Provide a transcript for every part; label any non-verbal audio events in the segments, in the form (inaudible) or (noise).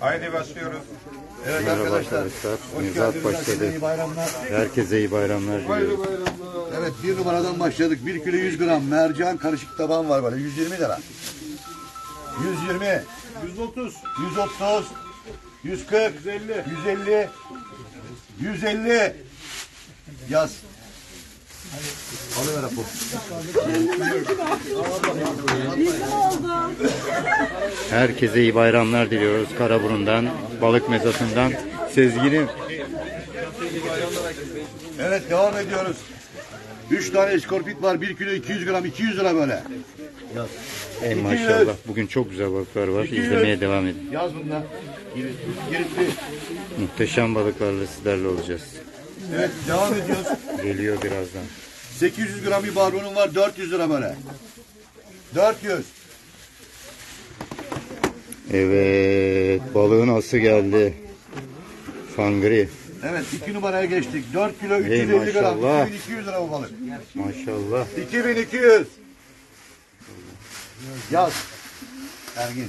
Haydi başlıyoruz. Evet Merhaba arkadaşlar. arkadaşlar. Hoş başladı. Herkese iyi bayramlar. Herkese iyi bayramlar diliyorum. Evet bir numaradan başladık. 1 kilo 100 gram mercan karışık taban var böyle 120 lira. 120. 130. 130. 140. 150. 150. 150. Yaz. Alıver rapor. Herkese iyi bayramlar diliyoruz. Karaburun'dan, balık mezatından. Sezgin'im Evet devam ediyoruz. 3 tane iskorpit var. 1 kilo 200 gram 200 lira böyle. ey 200. maşallah. Bugün çok güzel balıklar var. 200. İzlemeye devam edin. Yaz bunlar. Girit- Giritli. Muhteşem balıklarla sizlerle olacağız. Evet devam ediyoruz. Geliyor birazdan. 800 gram bir barbunum var 400 lira böyle. 400. Evet, balığın ası geldi. Fangri. Evet 2 numaraya geçtik. 4 kilo Ey 350 gram. maşallah. 2200 lira bu balık. Maşallah. 2200. Yaz. Ergin.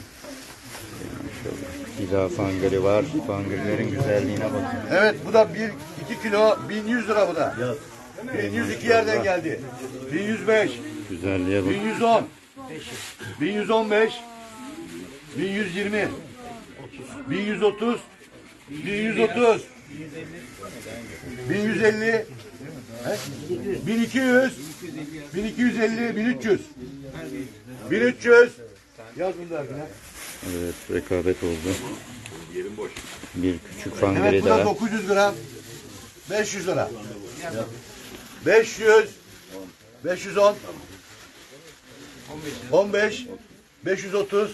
Bir daha fangri var. Fangrilerin güzelliğine bakın. Evet bu da 1 2 kilo 1100 lira bu da. 1102 yerden geldi. 1105, Güzelliğe bakın. 1110, 1115, 1120, 1130, 1130, 1150, he? 1200, 1250, 1300, 1300. Yaz bunu da. Evet, rekabet oldu. Bir küçük Evet fangri bu da daha. 900 gram. 500 lira. 500 510 15 530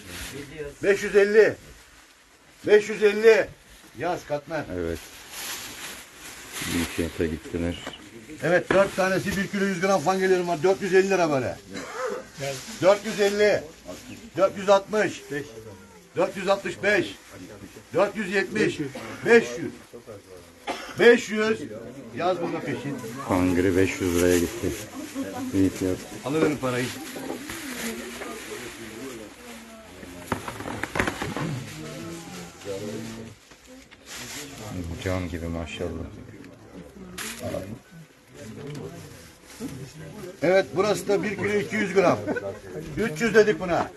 550 550 Yaz katmer. Evet. Bir fiyata gittiler. Evet 4 tanesi 1 kilo 100 gram fangelerim var. 450 lira böyle. 450 460 465 470 500 500 Yaz burada peşin. Fangri 500 liraya gitti. İyi fiyat. Alıverin parayı. Cam gibi maşallah. Evet burası da 1 kilo 200 gram. 300 dedik buna.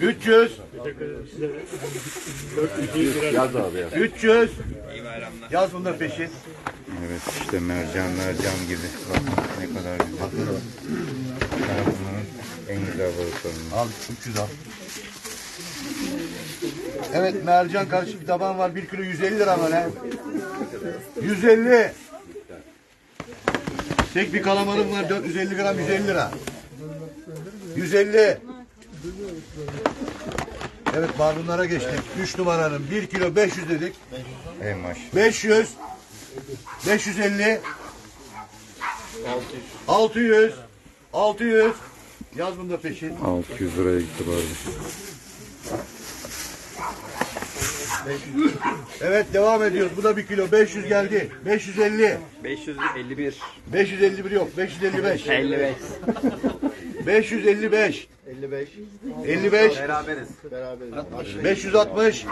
300. Yaz abi ya. 300. Yaz bunlar peşin. Evet işte mercanlar cam gibi. Bakın ne kadar güzel. En güzel balıklarından. Al 300 al. Evet mercan karışık bir taban var. 1 kilo 150 lira böyle. 150. Tek bir kalamarım var 450 gram 150 lira. 150. Evet barbunlara geçtik. 3 numaranın 1 kilo 500 dedik. Ey maşallah. 500 550 600 600 Yaz bunu da peşin. 600 liraya gitti bari. Evet devam ediyoruz. Bu da 1 kilo. 500 geldi. 550 551 551 yok. 555 55 555 55 55 beraberiz. 560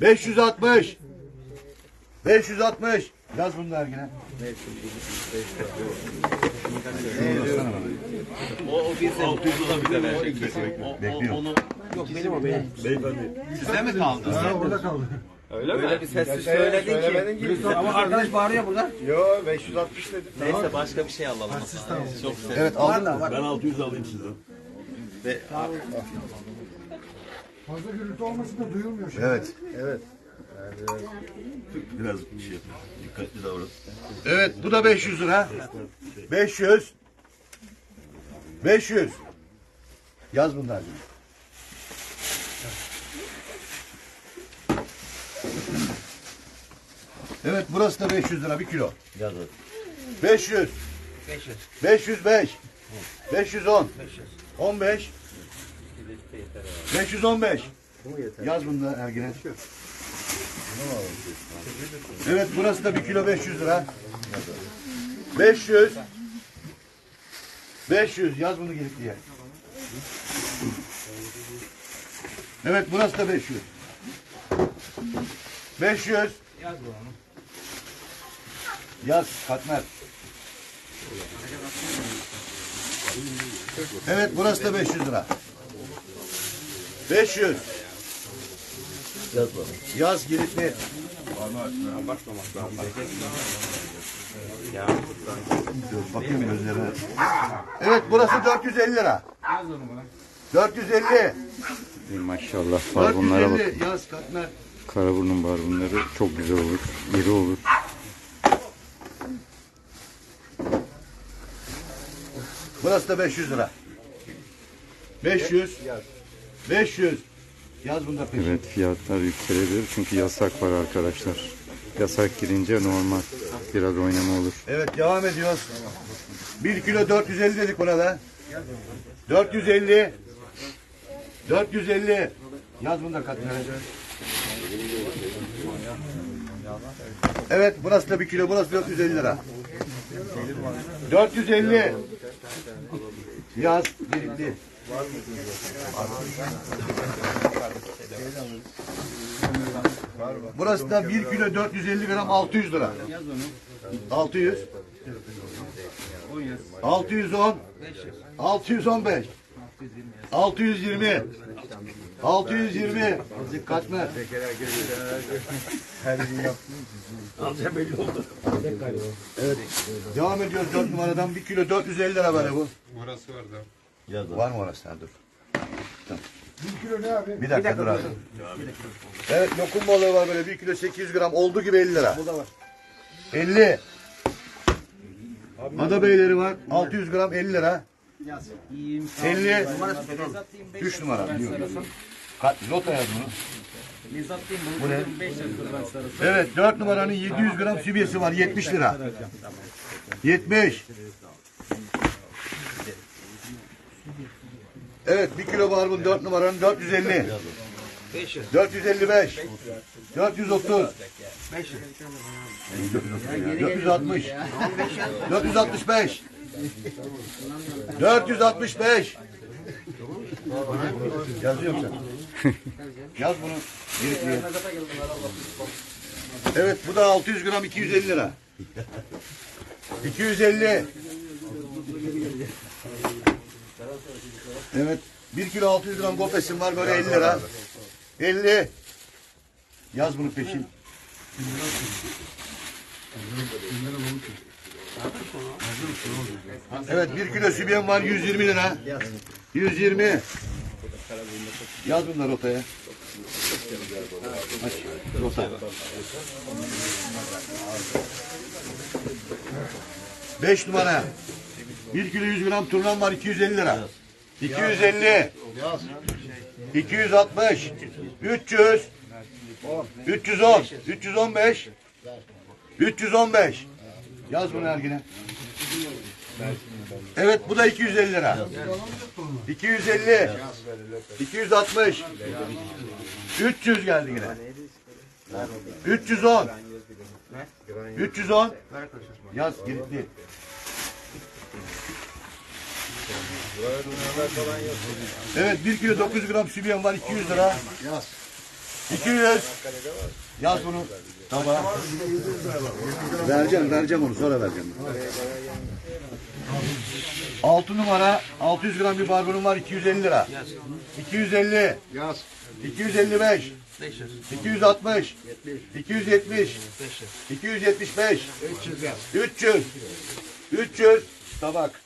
560 560 Yaz bunu da Ergin'e. O, o bizim 600'u da bize verecek. Bekliyorum. Yok benim o benim. Beyefendi. Size mi kaldı? Ha, orada kaldı. Öyle mi? Öyle bir sessiz söyledin ki. Ama arkadaş bağırıyor burada. Yo 560 dedim. Neyse başka bir şey alalım. Çok güzel. Evet aldın mı? Ben 600 alayım sizden. Evet. Biraz şey yapın. Dikkatli davran. Evet bu da 500 lira. 500 500 Yaz bunlar. Evet burası da 500 lira bir kilo. Yaz 500 505 510 15 515 Yaz bunu da Ergin'e. Evet burası da 1 kilo 500 lira. 500 500 yaz bunu gelip diye. Evet burası da 500. 500. Yaz katmer. Evet burası da 500 lira. 500. Yaz bakalım. Yaz giritli. Dur, Bakayım gözlerine. Evet burası 450 lira. 450. Bir maşallah barbunlara bak. 450 yaz katmer. Karaburun'un barbunları çok güzel olur. İri olur. Burası da 500 lira. 500. 500. Yaz bunda peşin. Evet fiyatlar yükselebilir çünkü yasak var arkadaşlar. Yasak girince normal biraz oynama olur. Evet devam ediyoruz. 1 kilo 450 dedik buna da. 450. 450. Yaz bunda katmer. Evet burası da 1 kilo burası 450 lira. 450. Yaz birikli. Burası da 1 kilo 450 gram 600 lira. 600. 610. 615. 620. 620. Dikkat mi? Evet. Devam ediyoruz 4 numaradan 1 kilo 450 lira böyle bu. Burası orada. Bakalım. Var mı orası? Ha, dur. Tamam. Bir dakika dur abi. Evet lokum balığı var böyle 1 kilo 800 gram olduğu gibi 50 lira. Bu da var. 50. Ada beyleri var 600 gram 50 lira. 50. 3 numara. Kat, lota yaz bunu. Bu ne? Evet 4 numaranın 700 gram sübiyesi var 70 lira. 70. Evet 1 kilo barbun 4 numaranın 450. 455. 430. 460. 465. 465. Yazıyorum sen. Yaz bunu. Evet bu da 600 gram 250 lira. 250. Evet. 1 kilo 600 gram gofesim var böyle 50 lira. 50. Yaz bunu peşin. Evet 1 kilo sübyen var 120 lira. 120. Yaz bunları rotaya. Aç. Rota. 5 numara. 1 kilo 100 gram turnan var 250 lira. 250. 260. 300. 310. 315. 315. Yaz bunu Ergin'e. Evet bu da 250 lira. 250. 260. 300 geldi yine. 310. 310. Yaz gitti. Evet 1 kilo 900 gram sübyen var 200 lira. Yaz. 200. Yaz bunu. Tamam. Vereceğim vereceğim onu sonra vereceğim. 6 numara 600 gram bir barbunum var 250 lira. 250. Yaz. 255. 260. 270. 275. 300. 300. Tabak.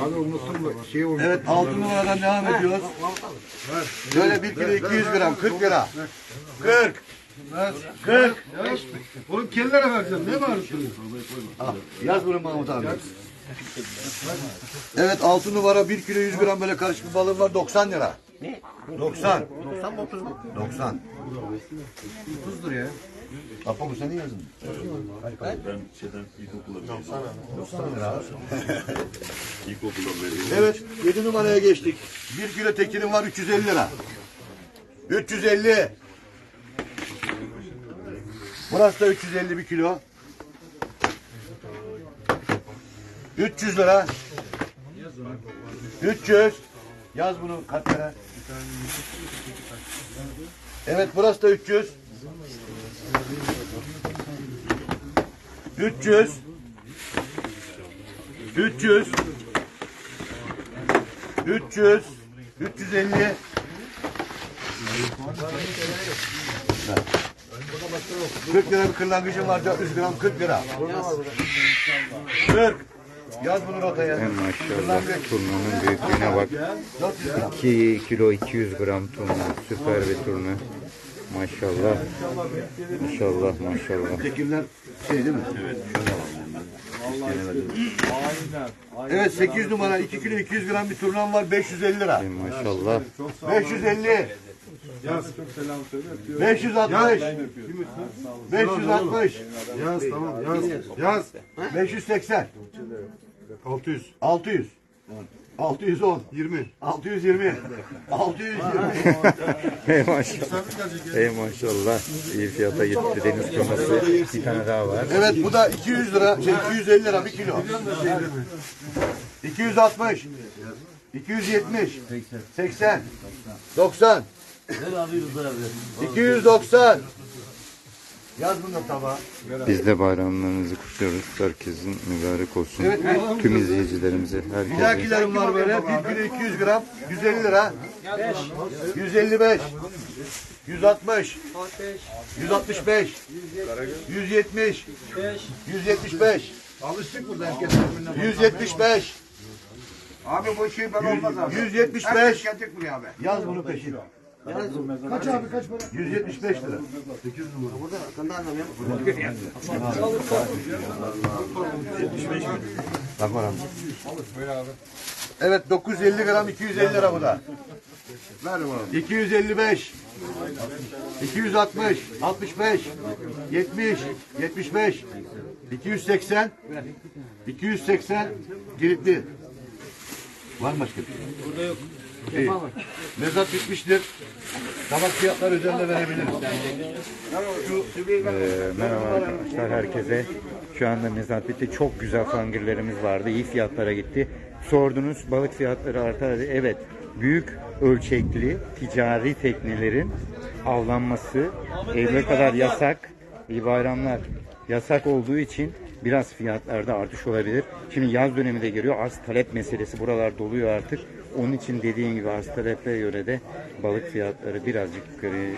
Abi unuttum? Şey olmuş. Evet 6 numaradan devam ediyoruz. Böyle 1 kilo 200 gram 40 lira. 40. 40. Oğlum kellere vereceğim. Ne bağırıyorsun? Ah, yaz bunu Mahmut abi. Evet 6 numara 1 kilo 100 gram böyle karışık bir balığım var 90 lira. Ne? 90. 90 mı 30 mu? 90. 30'dur ya. Apo bu senin yazın. Ben şeyden ilkokulda mezunum. 90 lira. (laughs) Evet 7 numaraya geçtik. 1 kilo tekinim var 350 lira. 350. Burası da 350 bir kilo. 300 lira. 300. Yaz bunu kartlara. Evet burası da 300. 300. 300. 300. 350. 40 lira bir kırlangıcım var 400 gram 40 lira. 40. Yaz bunu rotaya. Hem maşallah turnanın büyüklüğüne bak. 400 gram. 2 kilo 200 gram turna. Süper bir turna. Maşallah. Maşallah maşallah. Çekimler şey değil mi? Evet. Evet 8 numara 2 kilo 200 gram bir turnam var 550 lira. Maşallah. 550. 560. 560. Yaz tamam yaz. Yaz. 580. 600. 600. 610. 20. 620. 620. Ey maşallah. Ey maşallah. İyi fiyata gitti deniz turnası. Bir tane daha var. Evet bu da 200 lira, şey 250 lira bir kilo. 260. 270. 80. 90. 290. Yaz bunu da tabağa. Biz de bayramlarınızı kutluyoruz. Herkesin mübarek olsun. Evet, Tüm izleyicilerimize, herkese. Plakilerim var böyle. 1 kilo 200 gram. 150 lira. 155. 160. 165. 170. 175. Alıştık burada herkes. 175. Abi bu şey ben olmaz abi. 175. Gelecek buraya abi. Yaz bunu peşin. Kaç abi kaç para? 175 lira. Bak oram. Evet 950 gram 250 lira bu da. Ver bana. 255 260 65 70 75 280 280 kilitli. Var mı başka bir şey? Burada yok. İyi. Mezat bitmiştir. Tabak fiyatları üzerinde verebiliriz. Ee, merhaba arkadaşlar herkese. Şu anda mezat bitti. Çok güzel fangirlerimiz vardı. İyi fiyatlara gitti. Sordunuz balık fiyatları artar. Evet büyük ölçekli ticari teknelerin avlanması Eylül'e kadar yasak. İyi bayramlar. Yasak olduğu için biraz fiyatlarda artış olabilir. Şimdi yaz dönemi de geliyor. Az talep meselesi buralar doluyor artık. Onun için dediğim gibi az talepe göre de balık fiyatları birazcık yukarı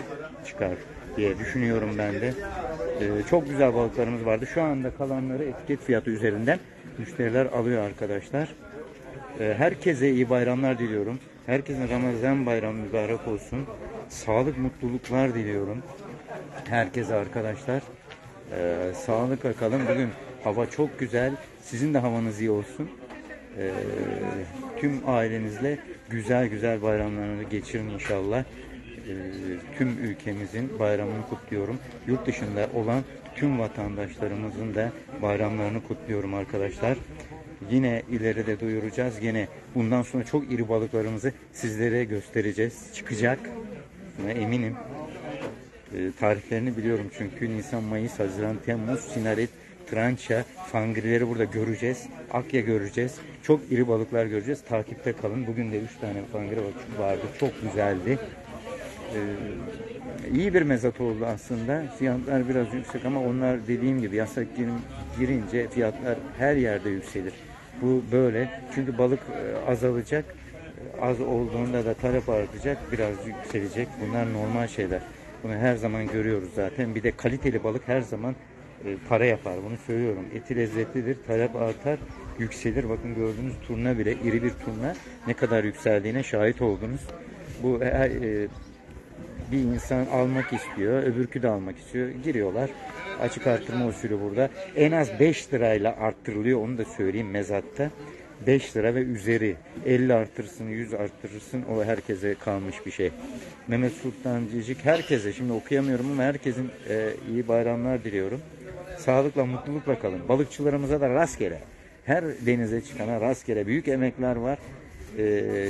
çıkar diye düşünüyorum ben de. Ee, çok güzel balıklarımız vardı. Şu anda kalanları etiket fiyatı üzerinden müşteriler alıyor arkadaşlar. Ee, herkese iyi bayramlar diliyorum. Herkesin Ramazan bayramı mübarek olsun. Sağlık, mutluluklar diliyorum. Herkese arkadaşlar. Ee, sağlıkla kalın. Bugün hava çok güzel. Sizin de havanız iyi olsun. Ee, tüm ailenizle güzel güzel bayramlarını geçirin inşallah. Ee, tüm ülkemizin bayramını kutluyorum. Yurt dışında olan tüm vatandaşlarımızın da bayramlarını kutluyorum arkadaşlar. Yine ileride duyuracağız. Yine bundan sonra çok iri balıklarımızı sizlere göstereceğiz. Çıkacak. Buna eminim. E, tarihlerini biliyorum çünkü Nisan, Mayıs, Haziran, Temmuz, Sinaret, Trança, fangrileri burada göreceğiz. Akya göreceğiz. Çok iri balıklar göreceğiz. Takipte kalın. Bugün de 3 tane fangri vardı. Çok güzeldi. Ee, iyi bir mezat oldu aslında. Fiyatlar biraz yüksek ama onlar dediğim gibi yasak girin- girince fiyatlar her yerde yükselir. Bu böyle. Çünkü balık e, azalacak. Az olduğunda da talep artacak. Biraz yükselecek. Bunlar normal şeyler. Bunu her zaman görüyoruz zaten. Bir de kaliteli balık her zaman e, para yapar. Bunu söylüyorum. Eti lezzetlidir. Talep artar. Yükselir. Bakın gördüğünüz turna bile iri bir turna ne kadar yükseldiğine şahit oldunuz. Bu her, e, bir insan almak istiyor, öbürkü de almak istiyor. Giriyorlar. Açık arttırma usulü burada. En az 5 lirayla arttırılıyor onu da söyleyeyim mezatta. 5 lira ve üzeri 50 artırsın 100 arttırırsın o herkese kalmış bir şey. Mehmet Sultan Cicik herkese şimdi okuyamıyorum ama herkesin e, iyi bayramlar diliyorum. Sağlıkla mutlulukla kalın. Balıkçılarımıza da rastgele. Her denize çıkana rastgele büyük emekler var. E,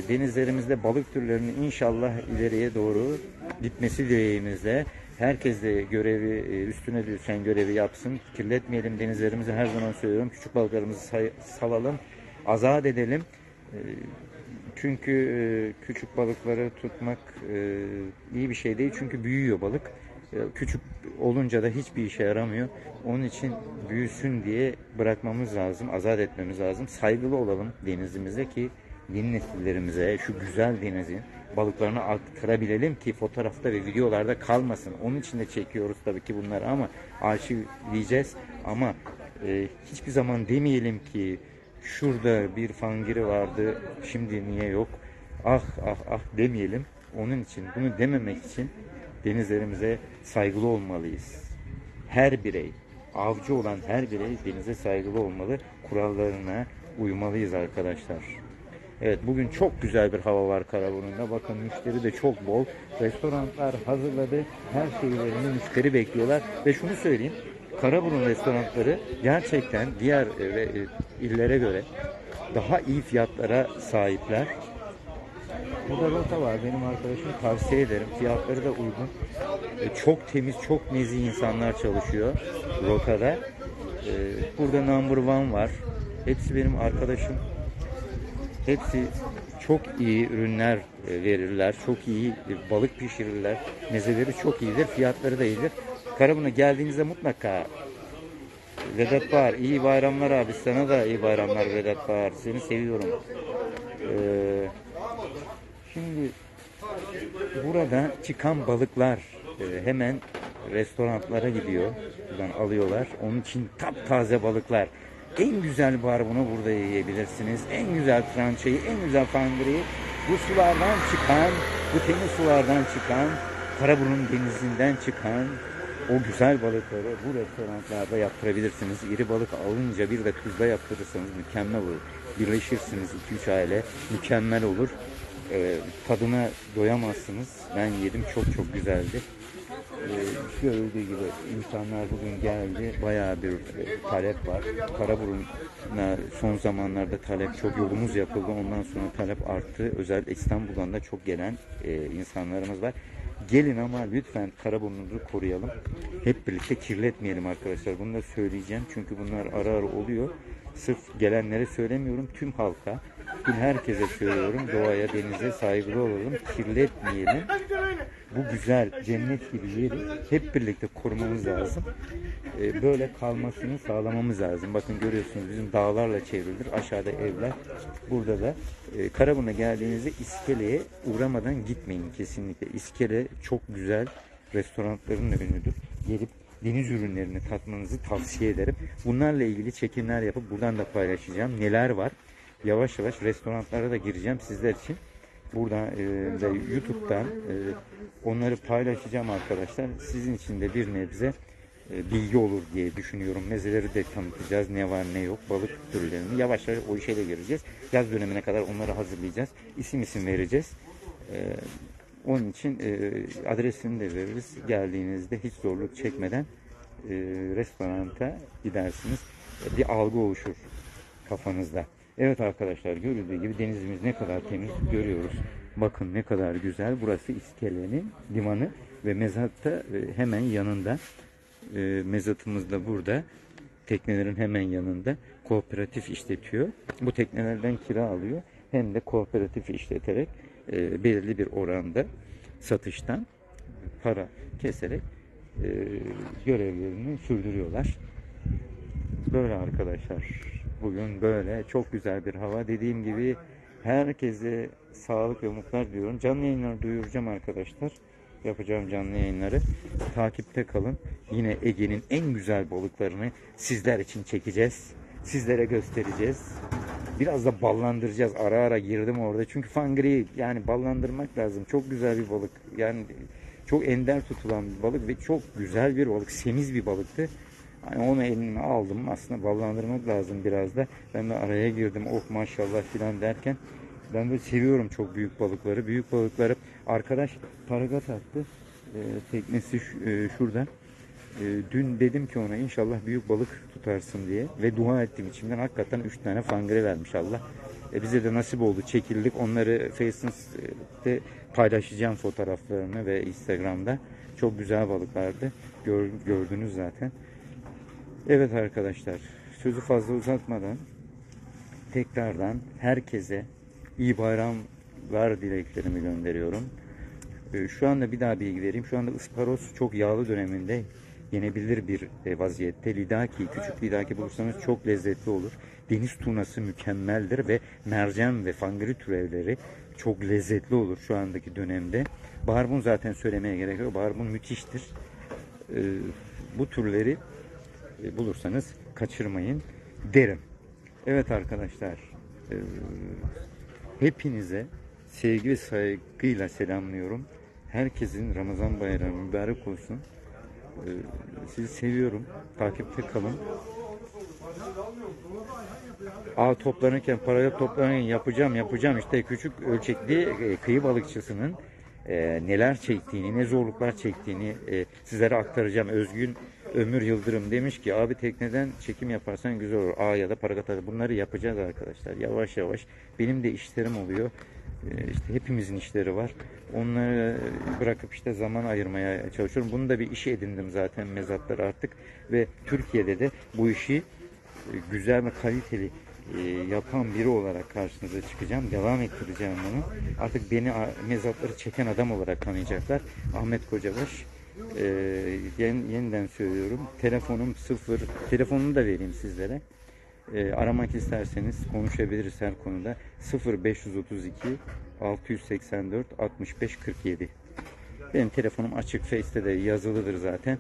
denizlerimizde balık türlerinin inşallah ileriye doğru gitmesi dileğimizle. Herkes de görevi e, üstüne düşen görevi yapsın. Kirletmeyelim denizlerimizi her zaman söylüyorum. Küçük balıklarımızı salalım. Azat edelim. E, Çünkü e, küçük balıkları tutmak e, iyi bir şey değil. Çünkü büyüyor balık. Küçük olunca da hiçbir işe yaramıyor. Onun için büyüsün diye bırakmamız lazım, azat etmemiz lazım. Saygılı olalım denizimize ki yeni nesillerimize şu güzel denizin balıklarını aktarabilelim ki fotoğrafta ve videolarda kalmasın. Onun için de çekiyoruz tabii ki bunları ama arşivleyeceğiz. Ama e, hiçbir zaman demeyelim ki şurada bir fangiri vardı şimdi niye yok ah ah ah demeyelim onun için bunu dememek için denizlerimize saygılı olmalıyız her birey avcı olan her birey denize saygılı olmalı kurallarına uymalıyız arkadaşlar Evet bugün çok güzel bir hava var Karaburun'da. Bakın müşteri de çok bol. Restoranlar hazırladı. Her şeylerini müşteri bekliyorlar. Ve şunu söyleyeyim. Karaburun restoranları gerçekten diğer e, e, illere göre daha iyi fiyatlara sahipler. Burada rota var. Benim arkadaşım tavsiye ederim. Fiyatları da uygun. E, Çok temiz, çok nezih insanlar çalışıyor rotada. Burada number one var. Hepsi benim arkadaşım. Hepsi çok iyi ürünler verirler. Çok iyi balık pişirirler. Mezeleri çok iyidir. Fiyatları da iyidir. Karabun'a geldiğinizde mutlaka Vedat Bağır, iyi bayramlar abi. Sana da iyi bayramlar Vedat Bağır. Seni seviyorum. Ee, şimdi burada çıkan balıklar e, hemen restoranlara gidiyor. Buradan alıyorlar. Onun için taptaze balıklar. En güzel barbunu burada yiyebilirsiniz. En güzel trançayı, en güzel fangriyi bu sulardan çıkan, bu temiz sulardan çıkan, Karaburun denizinden çıkan o güzel balıkları bu restoranlarda yaptırabilirsiniz. İri balık alınca bir de tuzla yaptırırsanız mükemmel olur. Birleşirsiniz 2-3 aile mükemmel olur. Ee, tadına doyamazsınız. Ben yedim çok çok güzeldi. Ee, görüldüğü gibi insanlar bugün geldi. Bayağı bir e, talep var. Karaburun'a son zamanlarda talep çok yolumuz yapıldı. Ondan sonra talep arttı. Özellikle İstanbul'dan da çok gelen e, insanlarımız var. Gelin ama lütfen Karaburun'umuzu koruyalım. Hep birlikte kirletmeyelim arkadaşlar. Bunu da söyleyeceğim. Çünkü bunlar ara ara oluyor. Sırf gelenlere söylemiyorum. Tüm halka, tüm herkese söylüyorum. Doğaya, denize saygılı olalım. Kirletmeyelim. Bu güzel cennet gibi yeri hep birlikte korumamız lazım. Ee, böyle kalmasını sağlamamız lazım. Bakın görüyorsunuz bizim dağlarla çevrilidir. Aşağıda evler. Burada da e, Karaburun'a geldiğinizde iskeleye uğramadan gitmeyin kesinlikle. İskele çok güzel restoranların ünlüdür. Gelip deniz ürünlerini tatmanızı tavsiye ederim. Bunlarla ilgili çekimler yapıp buradan da paylaşacağım. Neler var? Yavaş yavaş restoranlara da gireceğim sizler için. Buradan e, YouTube'dan e, onları paylaşacağım arkadaşlar. Sizin için de bir nebze e, bilgi olur diye düşünüyorum. Mezeleri de tanıtacağız. Ne var ne yok. Balık türlerini. Yavaş yavaş o işe de gireceğiz. Yaz dönemine kadar onları hazırlayacağız. İsim isim vereceğiz. E, onun için e, adresini de veririz. Geldiğinizde hiç zorluk çekmeden e, restoranta gidersiniz. E, bir algı oluşur kafanızda. Evet arkadaşlar görüldüğü gibi denizimiz ne kadar temiz görüyoruz. Bakın ne kadar güzel. Burası İskele'nin limanı ve mezatta e, hemen yanında. E, mezatımız da burada. Teknelerin hemen yanında kooperatif işletiyor. Bu teknelerden kira alıyor. Hem de kooperatif işleterek e, belirli bir oranda satıştan para keserek görevlerini sürdürüyorlar. Böyle arkadaşlar. Bugün böyle çok güzel bir hava. Dediğim gibi herkese sağlık ve mutluluklar diliyorum. Canlı yayınları duyuracağım arkadaşlar. Yapacağım canlı yayınları. Takipte kalın. Yine Ege'nin en güzel balıklarını sizler için çekeceğiz. Sizlere göstereceğiz. Biraz da ballandıracağız. Ara ara girdim orada. Çünkü fangri yani ballandırmak lazım. Çok güzel bir balık. Yani çok ender tutulan bir balık ve çok güzel bir balık. Semiz bir balıktı. Hani onu elime aldım. Aslında ballandırmak lazım biraz da. Ben de araya girdim. Oh maşallah filan derken. Ben de seviyorum çok büyük balıkları. Büyük balıkları. Arkadaş paragat attı. Ee, teknesi ş- e, şurada. Ee, dün dedim ki ona inşallah büyük balık tutarsın diye. Ve dua ettim içimden. Hakikaten 3 tane fangre vermiş Allah. E, bize de nasip oldu. Çekildik. Onları Facebook'te paylaşacağım fotoğraflarını ve Instagram'da. Çok güzel balıklardı. Gör, gördünüz zaten. Evet arkadaşlar, sözü fazla uzatmadan tekrardan herkese iyi bayram sağlıklar dileklerimi gönderiyorum. Ee, Şu anda bir daha bilgi vereyim. Şu anda ısparoz çok yağlı döneminde yenebilir bir e, vaziyette. Lidaki, küçük lidaki bulursanız çok lezzetli olur. Deniz tunası mükemmeldir ve mercan ve fangri türevleri çok lezzetli olur şu andaki dönemde. Barbun zaten söylemeye gerek yok. Barbun müthiştir. Ee, bu türleri bulursanız kaçırmayın derim. Evet arkadaşlar, e, hepinize sevgi ve saygıyla selamlıyorum. Herkesin Ramazan bayramı mübarek olsun. E, sizi seviyorum. Takipte kalın. Ağ toplanırken, parayı toplanırken yapacağım, yapacağım. İşte küçük ölçekli e, kıyı balıkçısının e, neler çektiğini, ne zorluklar çektiğini e, sizlere aktaracağım. Özgün Ömür Yıldırım demiş ki abi tekneden çekim yaparsan güzel olur. A ya da paragat bunları yapacağız arkadaşlar. Yavaş yavaş. Benim de işlerim oluyor. E, işte hepimizin işleri var. Onları bırakıp işte zaman ayırmaya çalışıyorum. Bunu da bir işe edindim zaten mezatlar artık. Ve Türkiye'de de bu işi e, güzel ve kaliteli e, yapan biri olarak karşınıza çıkacağım. Devam ettireceğim bunu. Artık beni mezatları çeken adam olarak tanıyacaklar. Ahmet Kocabaş. E, yen- yeniden söylüyorum. Telefonum sıfır. Telefonumu da vereyim sizlere. E, aramak isterseniz konuşabiliriz her konuda. 0532 684 65 47. Benim telefonum açık. Face'te de yazılıdır zaten.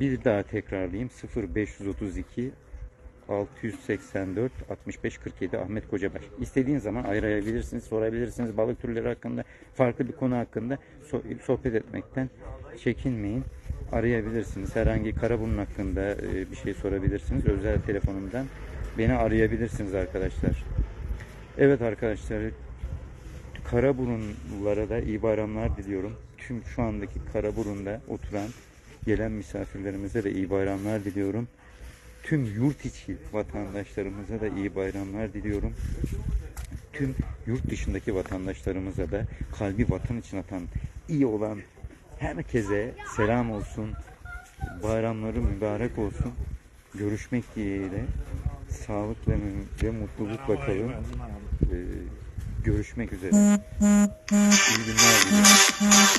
Bir daha tekrarlayayım. 0532 684 65 47 Ahmet Kocabaş. İstediğin zaman arayabilirsiniz, sorabilirsiniz. Balık türleri hakkında, farklı bir konu hakkında so- sohbet etmekten çekinmeyin. Arayabilirsiniz. Herhangi Karaburun hakkında e, bir şey sorabilirsiniz. Özel telefonumdan beni arayabilirsiniz arkadaşlar. Evet arkadaşlar, Karaburunlulara da iyi bayramlar diliyorum. Tüm şu andaki Karaburun'da oturan gelen misafirlerimize de iyi bayramlar diliyorum. Tüm yurt içi vatandaşlarımıza da iyi bayramlar diliyorum. Tüm yurt dışındaki vatandaşlarımıza da kalbi vatan için atan, iyi olan herkese selam olsun. Bayramları mübarek olsun. Görüşmek dileğiyle sağlıkla ve mutlulukla kalın. Ee, görüşmek üzere. İyi günler diliyorum.